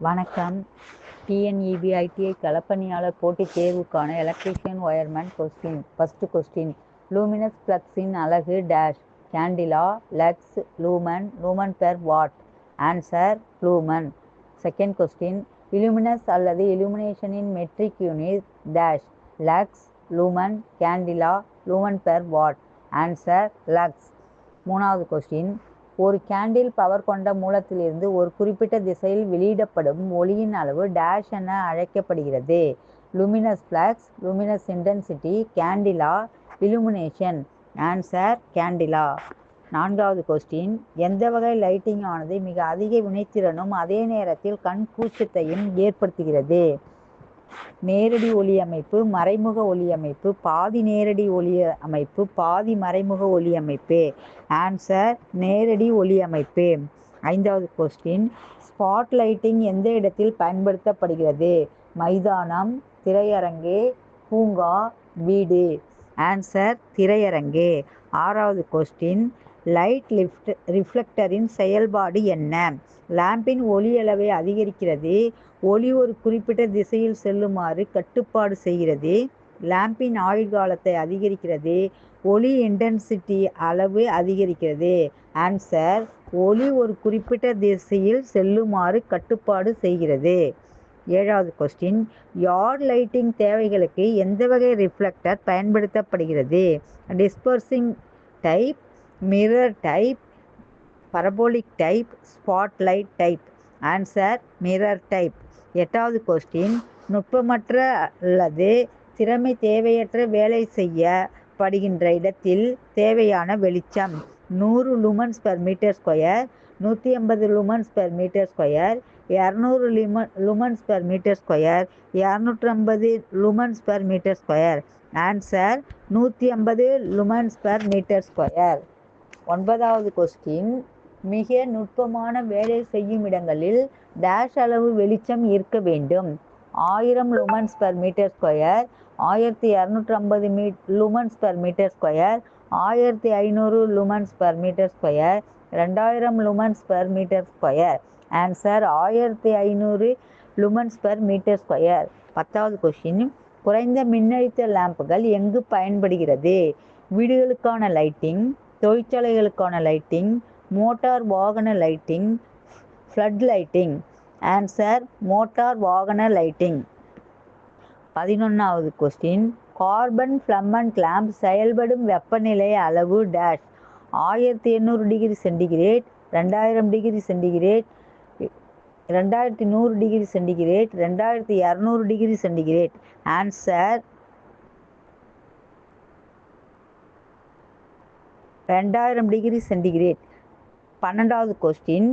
வணக்கம். TNEB ITI களப்பணியாளர் போட்டித் தேர்வுக்கான electrician wireman question first question luminous ஃப்ளக்ஸின் அலகு dash candela lux lumen lumen per watt answer lumen second question illuminance அல்லது இலுமினேஷனின் metric unit dash lux lumen candela lumen per watt answer lux மூணாவது question ஒரு candle power கொண்ட மூலத்திலிருந்து ஒரு குறிப்பிட்ட திசையில் வெளியிடப்படும் ஒளியின் அளவு டேஷ் என அழைக்கப்படுகிறது. Luminous flux luminous intensity candela illumination answer candela நான்காவது கொஸ்டின் எந்த வகை லைட்டிங் ஆனது மிக அதிக வினைத்திறனும் அதே நேரத்தில் கண் கூச்சத்தையும் ஏற்படுத்துகிறது? நேரடி ஒளி அமைப்பு மறைமுக ஒளி அமைப்பு பாதி நேரடி ஒளி அமைப்பு பாதி மறைமுக ஒளி அமைப்பு. ஆன்சர் நேரடி ஒளி அமைப்பு ஐந்தாவது கொஸ்டின் ஸ்பாட் லைட்டிங் எந்த இடத்தில் பயன்படுத்தப்படுகிறது? மைதானம் திரையரங்கு பூங்கா வீடு. ஆன்சர் திரையரங்கு. ஆறாவது கொஸ்டின் லைட் லிஃப்ட் ரிஃப்ளெக்டரின் செயல்பாடு என்ன? லேம்பின் ஒளி அளவை அதிகரிக்கிறது. ஒளி ஒரு குறிப்பிட்ட திசையில் செல்லுமாறு கட்டுப்பாடு செய்கிறது. லேம்பின் ஆயுள்காலத்தை அதிகரிக்கிறது ஒளி இன்டென்சிட்டி அளவு அதிகரிக்கிறது. ஆன்சர் ஒளி ஒரு குறிப்பிட்ட திசையில் செல்லுமாறு கட்டுப்பாடு செய்கிறது. ஏழாவது கொஸ்டின் யார்ட் லைட்டிங் தேவைகளுக்கு எந்த வகை ரிஃப்ளெக்டர் பயன்படுத்தப்படுகிறது? Dispersing type mirror type parabolic type spotlight type answer mirror type எட்டாவது கொஸ்டின் நுட்பமற்ற அல்லது திறமை தேவையற்ற வேலை செய்யப்படுகின்ற இடத்தில் தேவையான வெளிச்சம். நூறு லுமன்ஸ் பெர் மீட்டர் ஸ்கொயர் நூற்றி ஐம்பது லுமன்ஸ் பெர் மீட்டர் ஸ்கொயர் இரநூறு lumen lumens per metre square இரநூற்றம்பது lumens per metre square answer நூற்றி ஐம்பது லுமன்ஸ் பெர் மீட்டர் ஸ்கொயர் ஒன்பதாவது கொஸ்டின் மிக நுட்பமான வேலை செய்யும் இடங்களில் டேஷ் அளவு வெளிச்சம் இருக்க வேண்டும். ஆயிரம் லுமன்ஸ் பெர் மீட்டர் ஸ்கொயர் ஆயிரத்தி இரநூற்றி ஐம்பது மீ லுமன்ஸ் பெர் மீட்டர் ஸ்கொயர் ஆயிரத்தி ஐநூறு லுமன்ஸ் பெர் மீட்டர் ஸ்கொயர் ரெண்டாயிரம் lumens per metre square answer ஆயிரத்தி ஐநூறு லுமன்ஸ் பெர் மீட்டர் ஸ்கொயர் பத்தாவது கொஷின் குறைந்த மின்னழுத்த லேம்புகள் எங்கு பயன்படுகிறது? வீடுகளுக்கான லைட்டிங் தொழிற்சாலைகளுக்கான லைட்டிங் மோட்டார் வாகன lighting flood lighting answer motor வாகன லைட்டிங் பதினொன்றாவது கொஸ்டின் கார்பன் ஃப்ளம்மன் கிளாம்ப் செயல்படும் வெப்பநிலை அளவு டேஷ் ஆயிரத்தி எண்ணூறு டிகிரி சென்டிகிரேட் ரெண்டாயிரம் டிகிரி சென்டிகிரேட் ரெண்டாயிரத்தி நூறு டிகிரி சென்டிகிரேட் ரெண்டாயிரத்தி இரநூறு டிகிரி சென்டிகிரேட் ஆன்சர் ரெண்டாயிரம் டிகிரி சென்டிகிரேட் பன்னெண்டாவது கொஸ்டின்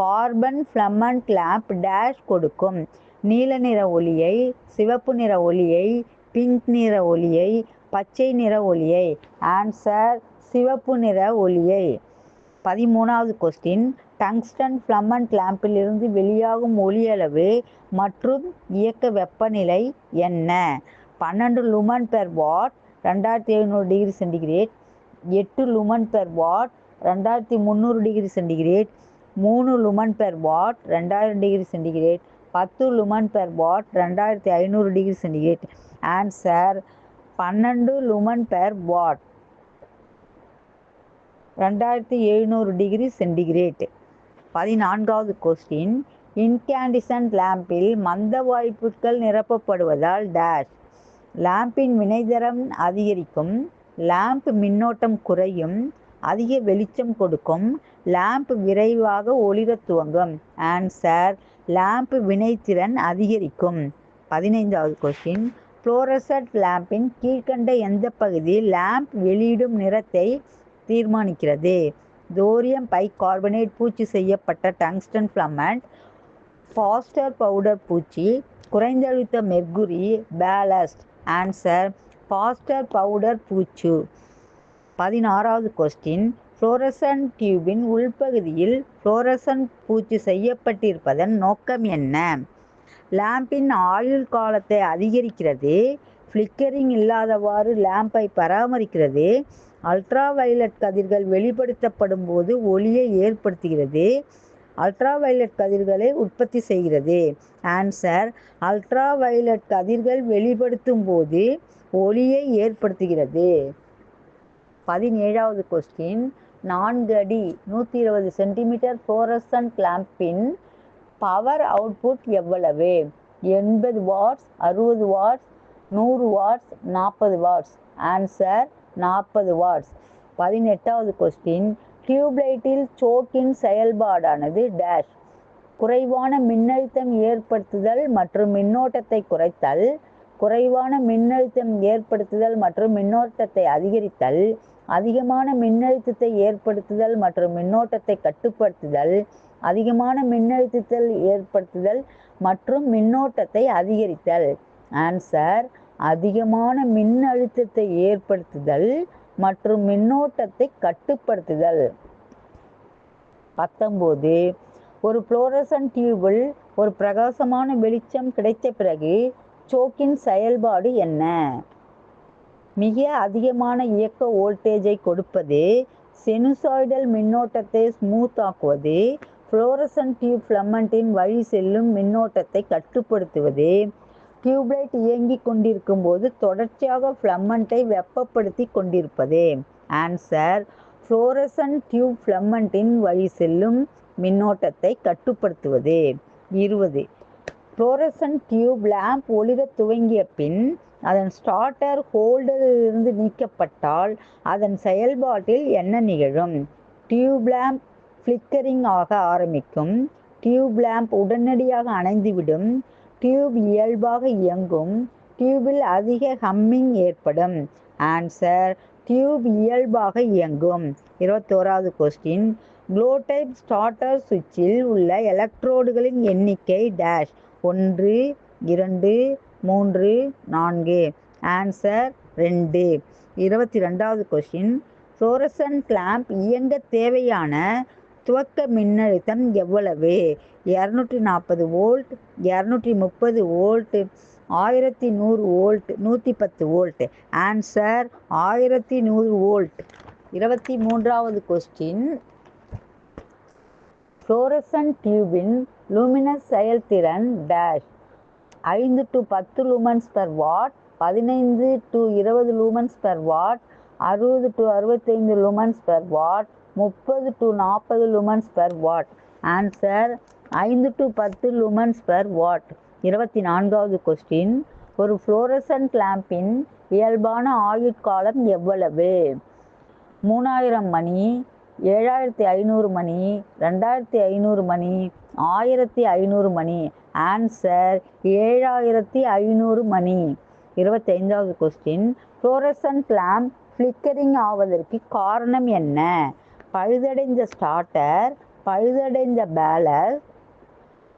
கார்பன் ஃப்ளமன் கிளாப் டேஷ் கொடுக்கும். நீல நிற ஒளியை சிவப்பு நிற ஒளியை பிங்க் நிற ஒளியை பச்சை நிற ஒளியை. ஆன்சர் சிவப்பு நிற ஒளியை. பதிமூணாவது கொஸ்டின் டங்ஸ்டன் ஃப்ளமன் கிளாம்பிலிருந்து வெளியாகும் ஒளியளவு மற்றும் இயக்க வெப்பநிலை என்ன? பன்னெண்டு லுமன் பெர் வாட் ரெண்டாயிரத்தி எழுநூறு டிகிரி சென்டிகிரேட் எட்டு லுமன் பெர் வாட் ரெண்டாயிரத்தி முந்நூறு டிகிரி சென்டிகிரேட் மூணு லுமன் பெர் வாட் ரெண்டாயிரம் டிகிரி சென்டிகிரேட் பத்து லுமன் பெர் வாட் ரெண்டாயிரத்தி ஐநூறு டிகிரி சென்டிகிரேட் ஆன்சர் பன்னெண்டு லுமன் பெர் வாட் ரெண்டாயிரத்தி எழுநூறு டிகிரி சென்டிகிரேட் பதினான்காவது கொஸ்டின் இன்கேண்டிசன் லேம்பில் மந்த வாய்ப்புகள் நிரப்பப்படுவதால் டேஷ் லேம்பின் வினைதரம் அதிகரிக்கும். லேம்ப் மின்னோட்டம் குறையும். அதிக வெளிச்சம் கொடுக்கும். லேம்ப் விரைவாக ஒளிரத் துவங்கும். ஆன்சர் லேம்ப் வினைத்திறன் அதிகரிக்கும். பதினைந்தாவது கொஸ்டின் ஃப்ளோரசட் லேம்பின் கீழ்கண்ட எந்த பகுதி லேம்ப் வெளியிடும் நிறத்தை தீர்மானிக்கிறது? தோரியம் பை கார்பனேட் பூச்சி செய்யப்பட்ட டங்ஸ்டன் பிளமெண்ட் ஃபாஸ்டர் பவுடர் பூச்சி குறைந்த அழுத்த mercury ballast answer phosphor powder பூச்சு. பதினாறாவது கொஸ்டின் ஃப்ளோரசன் டியூபின் உள்பகுதியில் ஃப்ளோரசன் பூச்சி செய்யப்பட்டிருப்பதன் நோக்கம் என்ன? லேம்பின் ஆயுள் காலத்தை அதிகரிக்கிறது. ஃப்ளிக்கரிங் இல்லாதவாறு லேம்பை பராமரிக்கிறது. அல்ட்ரா வயலட் கதிர்கள் வெளிப்படுத்தப்படும் போது ஒளியை ஏற்படுத்துகிறது. அல்ட்ரா வயலட் கதிர்களை உற்பத்தி செய்கிறது. ஆன்சர் அல்ட்ரா வயலட் கதிர்கள் வெளிப்படுத்தும் போது ஒளியை ஏற்படுத்துகிறது. பதினேழாவது கொஸ்டின் நான்கு அடி நூற்றி இருபது சென்டிமீட்டர் ஃப்ளோரசன்ட் கிளாம்பின் பவர் அவுட்புட் எவ்வளவு? எண்பது வாட்ஸ் அறுபது வாட்ஸ் நூறு வாட்ஸ் நாற்பது வாட்ஸ் ஆன்சர் நாற்பது வாட்ஸ் பதினெட்டாவது கொஸ்டின் டியூப்லைட்டில் சோக்கின் செயல்பாடானது டேஷ் குறைவான மின்னழுத்தம் ஏற்படுத்துதல் மற்றும் மின்னோட்டத்தை குறைத்தல். குறைவான மின்னழுத்தம் ஏற்படுத்துதல் மற்றும் மின்னோட்டத்தை அதிகரித்தல். அதிகமான மின்னழுத்தத்தை ஏற்படுத்துதல் மற்றும் மின்னோட்டத்தை கட்டுப்படுத்துதல் அதிகமான மின்னழுத்தத்தில் ஏற்படுத்துதல் மற்றும் மின்னோட்டத்தை அதிகரித்தல். ஆன்சர் அதிகமான மின்னழுத்தத்தை ஏற்படுத்துதல் மற்றும் மின்னோட்டத்தை கட்டுப்படுத்துதல். பத்தொம்போது ஒரு புளோரசன் டியூபில் ஒரு பிரகாசமான வெளிச்சம் கிடைத்த பிறகு சோக்கின் செயல்பாடு என்ன? மிக அதிகமான இயக்க வோல்டேஜை கொடுப்பது செனுசாய்டல் மின்னோட்டத்தை ஸ்மூத் ஆக்குவது ஃப்ளோரசன் டியூப் ஃபிளமண்டின் வழி செல்லும் மின்னோட்டத்தை கட்டுப்படுத்துவது. டியூப்லைட் இயங்கிக் கொண்டிருக்கும் போது தொடர்ச்சியாக ஃபிளமண்ட்டை வெப்பப்படுத்தி கொண்டிருப்பது. ஆன்சர் ஃப்ளோரசன் டியூப் ஃபிளமண்டின் வழி செல்லும் மின்னோட்டத்தை கட்டுப்படுத்துவது. இருபது ஃப்ளோரசன் டியூப் லேம்ப் ஒளிர துவங்கிய பின் அதன் ஸ்டார்டர் ஹோல்டரிலிருந்து நீக்கப்பட்டால் அதன் செயல்பாட்டில் என்ன நிகழும்? டியூப் லேம்ப் ஃப்ளிக்கரிங் ஆக ஆரம்பிக்கும். டியூப் லேம்ப் உடனடியாக அணைந்துவிடும். டியூப் இயல்பாக இயங்கும். டியூபில் அதிக ஹம்மிங் ஏற்படும். ஆன்சர் டியூப் இயல்பாக இயங்கும். இருபத்தோராவது கொஸ்டின் குளோடைப் ஸ்டார்டர் சுவிட்சில் உள்ள எலக்ட்ரோடுகளின் எண்ணிக்கை டேஷ் ஒன்று இரண்டு மூன்று நான்கு. ஆன்சர் ரெண்டு. இருபத்தி ரெண்டாவது கொஸ்டின் ஃப்ளோரசன் கிளாம்ப் இயங்க தேவையான துவக்க மின்னழுத்தம் எவ்வளவு? இரநூற்றி நாற்பது வோல்ட் இரநூற்றி முப்பது வோல்ட் ஆயிரத்தி நூறு வோல்ட் நூற்றி பத்து வோல்ட் ஆன்சர் ஆயிரத்தி நூறு வோல்ட் இருபத்தி மூன்றாவது கொஸ்டின் ஃப்ளோரசன் டியூபின் லூமினஸ் செயல்திறன் டேஷ் ஐந்து டு பத்து லூமன்ஸ் பெர் வாட் பதினைந்து டு இருபது லூமன்ஸ் பெர் வாட் அறுபது டு அறுபத்தைந்து லுமன்ஸ் பெர் வாட் முப்பது டு நாற்பது லுமன்ஸ் பெர் வாட் ஆன்சர் ஐந்து டு பத்து லுமன்ஸ் பெர் வாட் இருபத்தி நான்காவது கொஸ்டின் ஒரு ஃப்ளோரசன்ட் கிளாம்பின் இயல்பான ஆயுட்காலம் எவ்வளவு? மூணாயிரம் மணி ஏழாயிரத்தி ஐநூறு மணி ரெண்டாயிரத்தி ஐநூறு மணி ஆயிரத்தி ஐநூறு மணி. ஆன்சர் ஏழாயிரத்தி ஐநூறு மணி. இருபத்தைந்தாவது கொஸ்டின் ஃப்ளோரசன்ட் லேம்ப் ஃப்ளிக்கரிங் ஆவதற்கு காரணம் என்ன? பழுதடைந்த ஸ்டார்டர் பழுதடைந்த பேலர்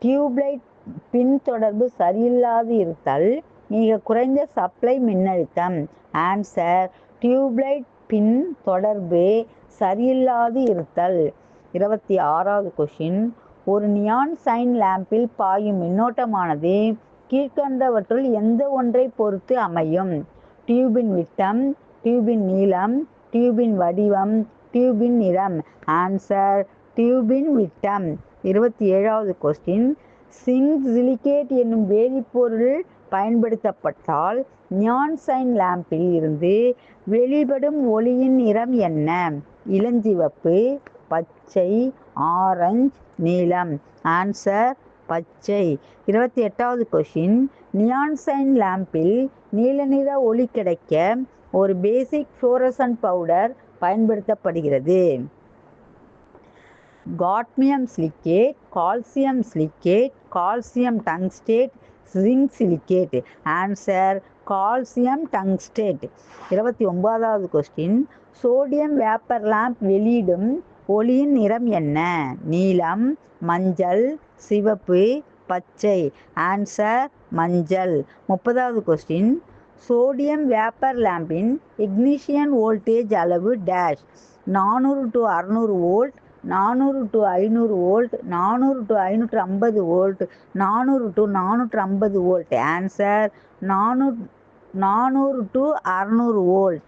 டியூப்லைட் பின்தொடர்பு சரியில்லாது இருத்தல் மிக குறைந்த சப்ளை மின்னழுத்தம். ஆன்சர் டியூப்லைட் பின் தொடர்பு சரியில்லாது இருத்தல். இருபத்தி ஆறாவது கொஷின் ஒரு நியான் சைன் லேம்பில் பாயும் மின்னோட்டமானது கீழ்கண்டவற்றுள் எந்த ஒன்றை பொறுத்து அமையும்? டியூபின் விட்டம் டியூபின் நீளம் டியூபின் வடிவம் டியூபின் நிறம். ஆன்சர் டியூபின் விட்டம். இருபத்தி ஏழாவது கொஸ்டின் சிங்க் சிலிகேட் என்னும் வேதிப்பொருள் பயன்படுத்தப்பட்டால் நியான் சைன் லேம்பில் இருந்து வெளிப்படும் ஒளியின் நிறம் என்ன? இளஞ்சிவப்பு பச்சை ஆரஞ்சு நீலம் ஆன்சர் பச்சை. இருபத்தி எட்டாவது கொஷின் நியான் சைன் லேம்பில் நீல நிற ஒளி கிடைக்க ஒரு பேசிக் ஃப்ளோரசன் பவுடர் பயன்படுத்தப்படுகிறது. Cadmium silicate calcium silicate calcium tungstate zinc silicate answer calcium tungstate இருபத்தி ஒன்பதாவது கொஸ்டின் சோடியம் வேப்பர் லேம்ப் வெளியிடும் ஒளியின் நிறம் என்ன? நீலம் மஞ்சள் சிவப்பு பச்சை. ஆன்சர் மஞ்சள். முப்பதாவது கொஸ்டின் சோடியம் வேப்பர் லேம்பின் இக்னிஷியன் வோல்டேஜ் அளவு டேஷ் நானூறு டு அறநூறு வோல்ட் நானூறு டு ஐநூறு வோல்ட் நானூறு டு ஐநூற்று ஐம்பது வோல்ட் நானூறு டு நானூற்று ஐம்பது வோல்ட் ஆன்சர் நானூ நானூறு டு அறநூறு வோல்ட்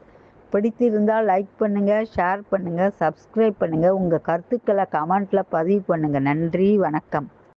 பிடித்திருந்தால் லைக் பண்ணுங்கள் ஷேர் பண்ணுங்கள் சப்ஸ்கிரைப் பண்ணுங்கள் உங்கள் கருத்துக்களை கமெண்ட்டில் பதிவு பண்ணுங்கள் நன்றி வணக்கம்.